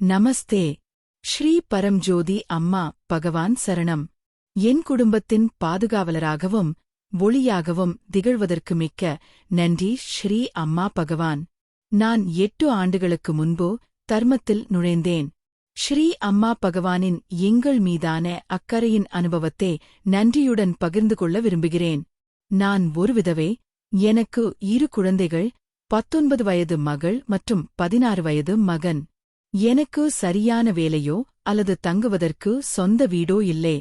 நமஸ்தே. ஸ்ரீ பரம்ஜோதி அம்மா பகவான் சரணம். என் குடும்பத்தின் பாதுகாவலராகவும் ஒளியாகவும் திகழ்வதற்கு மிக்க நன்றி ஸ்ரீ அம்மா பகவான். நான் எட்டு ஆண்டுகளுக்கு முன்பு தர்மத்தில் நுழைந்தேன். ஸ்ரீ அம்மா பகவானின் எங்கள் மீதான அக்கறையின் அனுபவத்தை நன்றியுடன் பகிர்ந்து கொள்ள விரும்புகிறேன். நான் ஒருவிதவே எனக்கு இரு குழந்தைகள் பத்தொன்பது வயது மகள் மற்றும் பதினாறு வயது மகன். எனக்கு சரியான வேலையோ அல்லது தங்குவதற்கு சொந்த வீடோ இல்லை.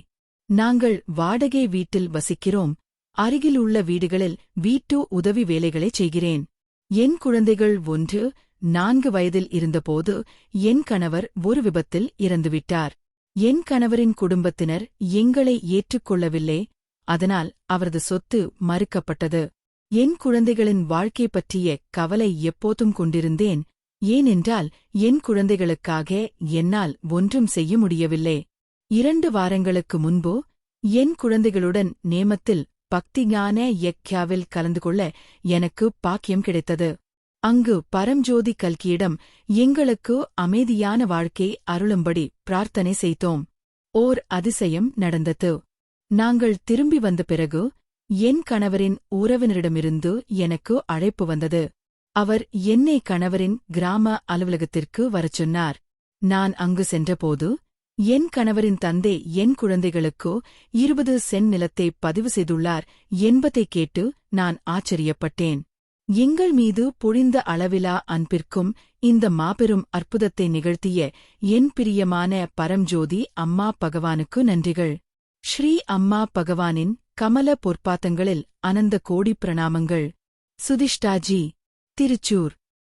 நாங்கள் வாடகை வீட்டில் வசிக்கிறோம். அருகிலுள்ள வீடுகளில் வீட்டு உதவி வேலைகளைச் செய்கிறேன். என் குழந்தைகள் ஒன்று நான்கு வயதில் இருந்தபோது என் கணவர் ஒரு விபத்தில் இறந்துவிட்டார். என் கணவரின் குடும்பத்தினர் எங்களை ஏற்றுக்கொள்ளவில்லை அதனால் அவரது சொத்து மறுக்கப்பட்டது. என் குழந்தைகளின் வாழ்க்கை பற்றிய கவலை எப்போதும் கொண்டிருந்தேன். ஏனென்றால் என் குழந்தைகளுக்காக என்னால் ஒன்றும் செய்ய முடியவில்லை. இரண்டு வாரங்களுக்கு முன்பு என் குழந்தைகளுடன் நேமத்தில் பக்திஞான யக்யாவில் கலந்து கொள்ள எனக்கு பாக்கியம் கிடைத்தது. அங்கு பரம்ஜோதி கல்கியிடம் எங்களுக்கு அமைதியான வாழ்க்கை அருளும்படி பிரார்த்தனை செய்தோம். ஓர் அதிசயம் நடந்தது. நாங்கள் திரும்பி வந்த பிறகு என் கணவரின் உறவினரிடமிருந்து எனக்கு அழைப்பு வந்தது. அவர் என்னை கணவரின் கிராம அலுவலகத்திற்கு வரச் சொன்னார். நான் அங்கு சென்றபோது என் கணவரின் தந்தை என் குழந்தைகளுக்கு இருபது சென் நிலத்தை பதிவு செய்துள்ளார் என்பதை கேட்டு நான் ஆச்சரியப்பட்டேன். எங்கள் மீது பொழிந்த அளவிலா அன்பிற்கும் இந்த மாபெரும் அற்புதத்தை நிகழ்த்திய என் பிரியமான பரம்ஜோதி அம்மா பகவானுக்கு நன்றிகள். ஸ்ரீ அம்மா பகவானின் கமல பொற்பாத்தங்களில் அனந்த கோடி பிரணாமங்கள். சுதிஷ்டாஜி. തിരുച്ചൂർ.